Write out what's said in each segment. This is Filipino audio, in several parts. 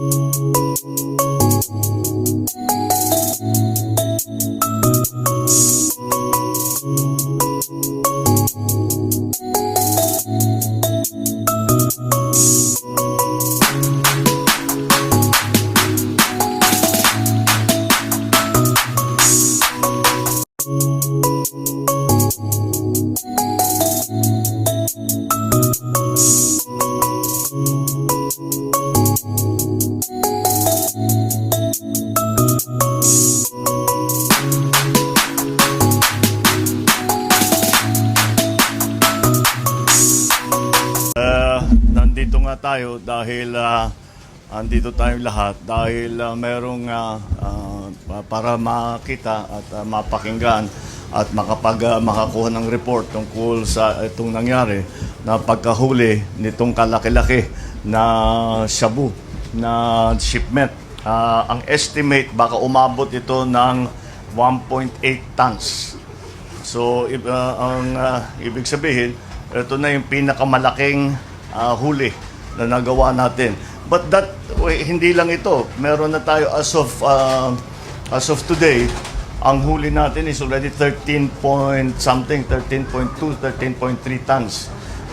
Uh, nandito nga tayo dahil ah, andito tayong lahat dahil ah, merong ah, ah, para makita at ah, mapakinggan at makapag ah, makakuha ng report tungkol sa itong nangyari na pagkahuli nitong kalaki-laki na shabu na shipment. Ah, ang estimate baka umabot ito ng 1.8 tons. So, uh, ang uh, ibig sabihin, ito na yung pinakamalaking uh, huli na nagawa natin. But that, eh, hindi lang ito. Meron na tayo as of, uh, as of today, ang huli natin is already 13 point something, 13.2, 13.3 tons.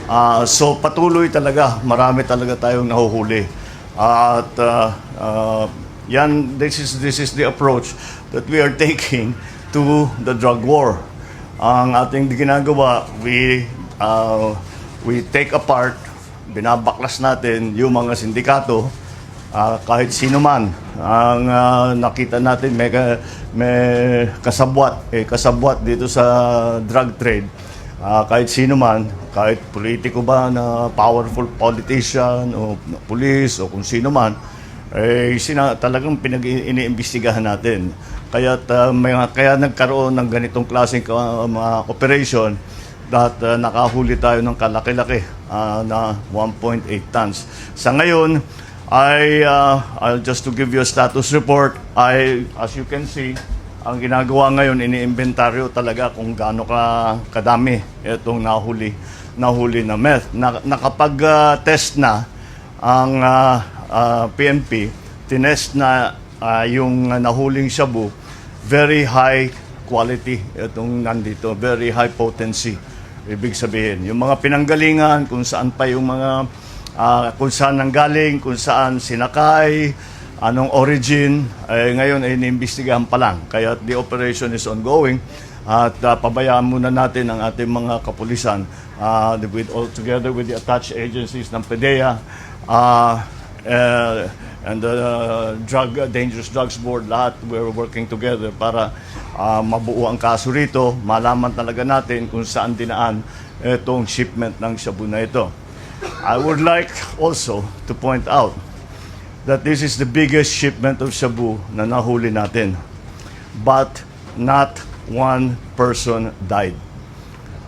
Ah, so patuloy talaga, marami talaga tayong nahuhuli. At uh, uh, yan, this is, this is the approach that we are taking to the drug war. Ang ating ginagawa, we, uh, we take apart, binabaklas natin yung mga sindikato, Ah, kahit sino man ang ah, nakita natin may, may kasabwat eh, kasabwat dito sa drug trade. Ah, kahit sino man kahit politiko ba na powerful politician o police o kung sino man eh sina, talagang pinag-iniimbestigahan natin. Kaya may, kaya nagkaroon ng ganitong klaseng ka- mga operation that uh, nakahuli tayo ng kalaki-laki ah, na 1.8 tons. Sa ngayon, I, uh, I'll just to give you a status report, I, as you can see, ang ginagawa ngayon, iniimbentaryo talaga kung gaano ka kadami itong nahuli, nahuli na meth. Na, nakapag-test na ang ah, ah, PNP, tinest na ah, yung nahuling shabu, very high quality itong nandito, very high potency. Ibig sabihin, yung mga pinanggalingan, kung saan pa yung mga, ah, kung saan nanggaling, kung saan sinakay, anong origin, eh, ngayon ay iniimbestigahan pa lang. Kaya the operation is ongoing at ah, pabayaan muna natin ang ating mga kapulisan ah, with, all together with the attached agencies ng PDEA, ah, eh, and the uh, drug dangerous drugs board lahat we're working together para ah, mabuo ang kaso rito. Malaman talaga natin kung saan dinaan itong shipment ng shabu na ito. I would like also to point out that this is the biggest shipment of shabu na nahuli natin. But not one person died.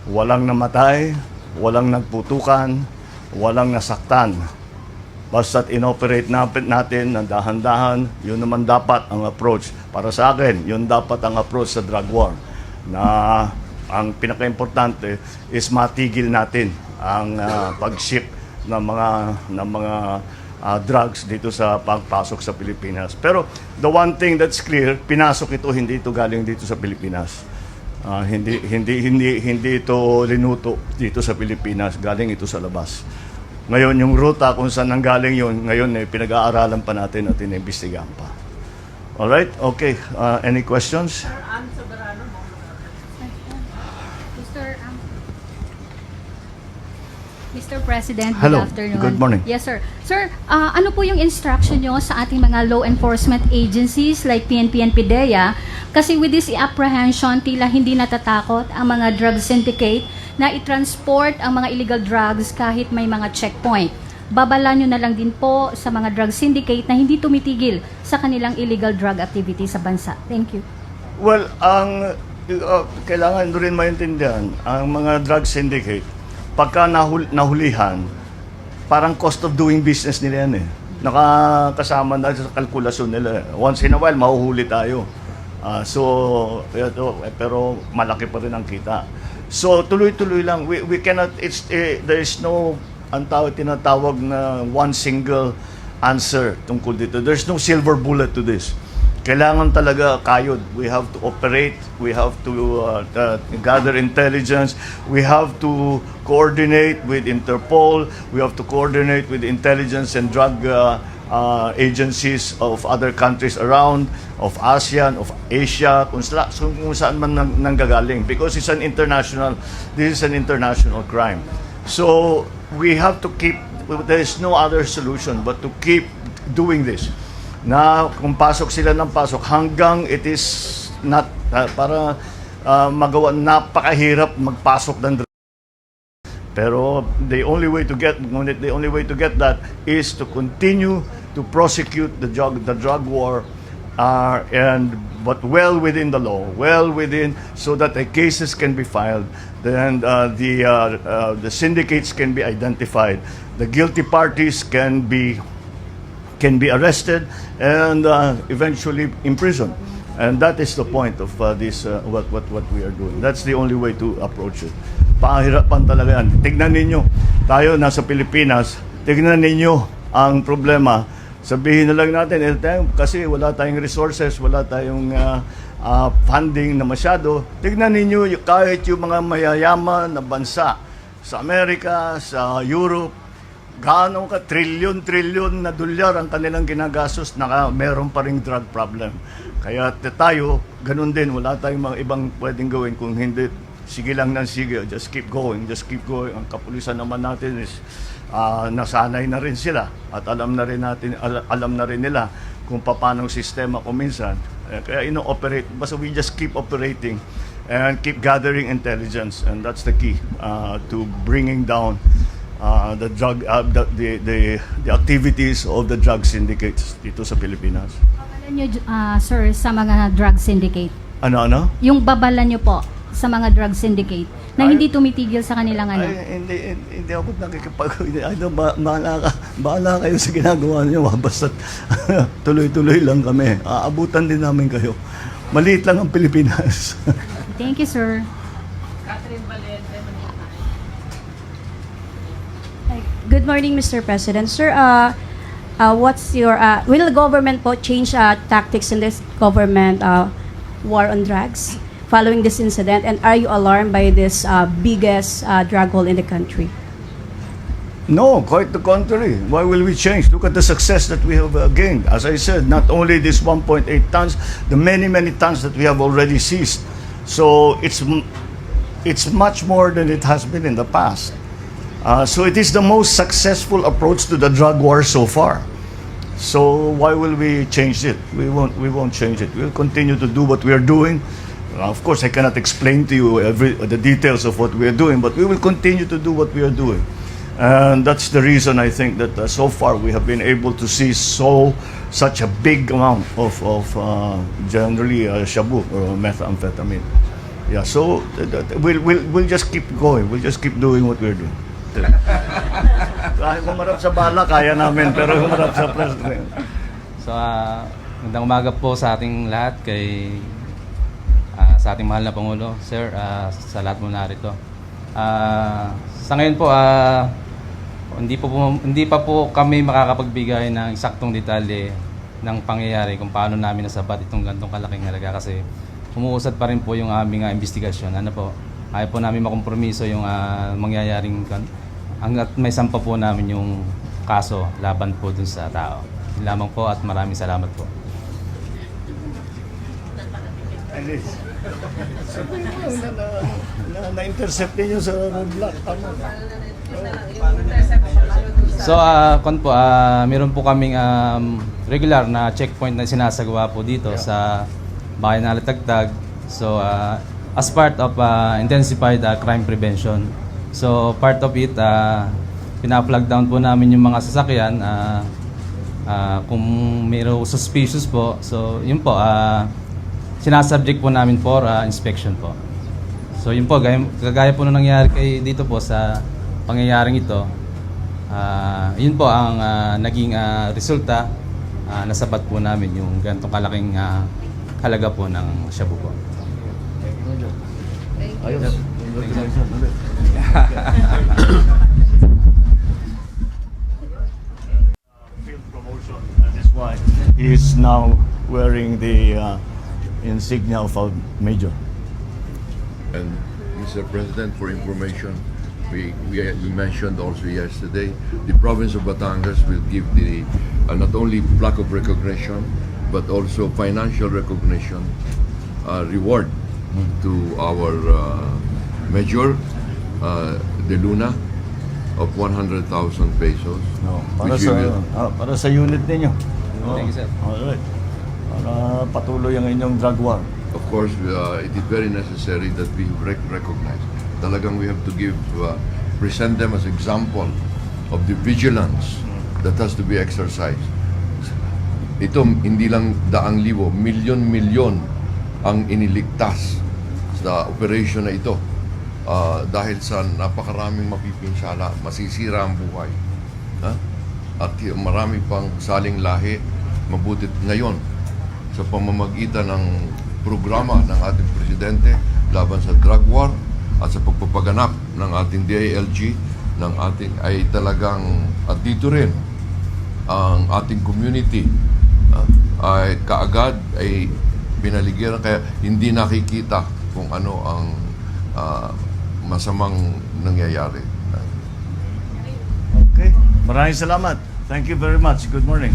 Walang namatay walang nagputukan walang nasaktan Basta't inoperate natin, natin ng dahan-dahan, yun naman dapat ang approach. Para sa akin, yun dapat ang approach sa drug war. Na ang pinaka-importante is matigil natin ang ah, pag-ship ng mga ng mga ah, drugs dito sa pagpasok sa Pilipinas. Pero the one thing that's clear, pinasok ito hindi ito galing dito sa Pilipinas. Ah, hindi hindi hindi hindi ito linuto dito sa Pilipinas, galing ito sa labas. Ngayon, yung ruta kung saan nanggaling yun, ngayon eh, pinag-aaralan pa natin at inimbestigahan pa. Alright? Okay. Uh, any questions? Mr. um, Mr. President, Hello. good afternoon. Good morning. Yes, sir. Sir, ah, ano po yung instruction nyo sa ating mga law enforcement agencies like PNP and PDEA? Kasi with this apprehension, tila hindi natatakot ang mga drug syndicate na i-transport ang mga illegal drugs kahit may mga checkpoint. Babala nyo na lang din po sa mga drug syndicate na hindi tumitigil sa kanilang illegal drug activity sa bansa. Thank you. Well, ang uh, kailangan rin maintindihan, ang mga drug syndicate, pagka nahul, nahulihan, parang cost of doing business nila yan eh. Nakakasama na sa kalkulasyon nila. Once in a while, mahuhuli tayo. Ah, so, eh, pero malaki pa rin ang kita. So, tuloy-tuloy lang. We, we cannot, it's, eh, there is no, ang tawag, tinatawag na one single answer tungkol dito. There's no silver bullet to this. Kailangan talaga kayod. We have to operate. We have to uh, uh, gather intelligence. We have to coordinate with Interpol. We have to coordinate with intelligence and drug uh, uh, agencies of other countries around, of ASEAN, of Asia, kung, sala, kung saan man nang, nanggagaling. Because it's an international, this is an international crime. So we have to keep, there is no other solution but to keep doing this. Na kung pasok sila ng pasok hanggang it is not, uh, para uh, magawa, napakahirap magpasok ng pero the only way to get the only way to get that is to continue to prosecute the drug the drug war uh, and but well within the law, well within so that the cases can be filed, then uh, the uh, uh, the syndicates can be identified, the guilty parties can be can be arrested and uh, eventually imprisoned. And that is the point of uh, this, uh, what, what, what we are doing. That's the only way to approach it. Pahirapan talaga yan. Tignan ninyo, tayo nasa Pilipinas, tignan ninyo ang problema. Sabihin na lang natin, eh, tayo, kasi wala tayong resources, wala tayong uh, uh, funding na masyado. Tignan ninyo, kahit yung mga mayayaman na bansa sa Amerika, sa Europe, gaano ka trilyon-trilyon na dolyar ang kanilang ginagastos na meron pa ring drug problem. Kaya tayo, ganun din, wala tayong mga ibang pwedeng gawin kung hindi sige lang ng sige, just keep going, just keep going. Ang kapulisan naman natin is ah, nasanay na rin sila at alam na rin natin al- alam na rin nila kung paano ang sistema kung minsan. Eh, kaya ino-operate, basta we just keep operating and keep gathering intelligence and that's the key uh, to bringing down uh, the drug uh, the, the the the activities of the drug syndicates dito sa Pilipinas. Babalan nyo, ah, sir, sa mga drug syndicate. Ano ano? Yung babalan nyo po sa mga drug syndicate na Ay- hindi tumitigil sa kanilang ano. Ay, hindi, hindi, hindi ako nakikipag... Ano, ba, bahala, ka, bahala kayo sa ginagawa niyo. Basta tuloy-tuloy lang kami. Aabutan din namin kayo. Maliit lang ang Pilipinas. Thank you, sir. Hi. Good morning, Mr. President. Sir, uh, uh, what's your, uh, will the government po change uh, tactics in this government uh, war on drugs following this incident? And are you alarmed by this uh, biggest uh, drug hole in the country? No, quite the contrary. Why will we change? Look at the success that we have uh, gained. As I said, not only this 1.8 tons, the many, many tons that we have already seized. So it's it's much more than it has been in the past. Uh, so it is the most successful approach to the drug war so far. So why will we change it? We won't. We won't change it. We'll continue to do what we are doing. Uh, of course, I cannot explain to you every the details of what we are doing, but we will continue to do what we are doing. And that's the reason I think that uh, so far we have been able to see so such a big amount of, of uh, generally uh, shabu or methamphetamine. Yeah, so th- th- we'll, we'll, we'll just keep going. We'll just keep doing what we're doing. Kahit humarap sa bala, kaya namin, pero humarap sa president. So, ah, magandang umaga po sa ating lahat kay ah, sa ating mahal na Pangulo. Sir, ah, sa lahat mo narito. Ah, sa ngayon po, ah, hindi, po, po- hindi pa po kami makakapagbigay ng eksaktong detalye ng pangyayari kung paano namin nasabat itong gantong kalaking halaga kasi umuusad pa rin po yung aming ah, investigasyon. Ano po, ayaw po namin makompromiso yung ah, mangyayaring hanggat may sampa po namin yung kaso laban po dun sa tao. Yun lamang po at maraming salamat po. Alice. Na, na, na, na-intercept ninyo sa roadblock. Tama. So, ah kon po, ah meron po kaming um, regular na checkpoint na sinasagawa po dito sa bayan na Latagtag. So, ah, as part of ah, intensified ah, crime prevention. So, part of it, uh, pina-flag down po namin yung mga sasakyan ah, ah, kung mayroong suspicious po. So, yun po, ah sinasubject po namin for ah, inspection po. So yun po, gaya, kagaya po nung nangyari kay dito po sa pangyayaring ito, ah yun po ang ah, naging ah, resulta, ah, nasabat po namin yung ganitong kalaking ah, halaga po ng shabu po. He is now wearing the uh, insignia of a major. And Mr. President, for information, we, we, we mentioned also yesterday, the province of Batangas will give the uh, not only plaque of recognition, but also financial recognition uh, reward to our uh, Major uh, De Luna of 100,000 pesos. No, para sa will- ah, para sa unit ninyo. Thank you, sir. Alright. Para patuloy ang inyong drug war. of course, uh, it is very necessary that we rec- recognize. Talagang we have to give, uh, present them as example of the vigilance that has to be exercised. Ito, hindi lang daang libo, milyon-milyon ang iniligtas sa operation na ito. Uh, dahil sa napakaraming mapipinsala, masisira ang buhay. Ha? At marami pang saling lahi, mabutit ngayon sa pamamagitan ng programa ng ating presidente laban sa drug war at sa pagpapaganap ng ating DILG ng ating ay talagang at dito rin ang ating community ah, ay kaagad ay binaligiran kaya hindi nakikita kung ano ang ah, masamang nangyayari. Okay. Maraming salamat. Thank you very much. Good morning.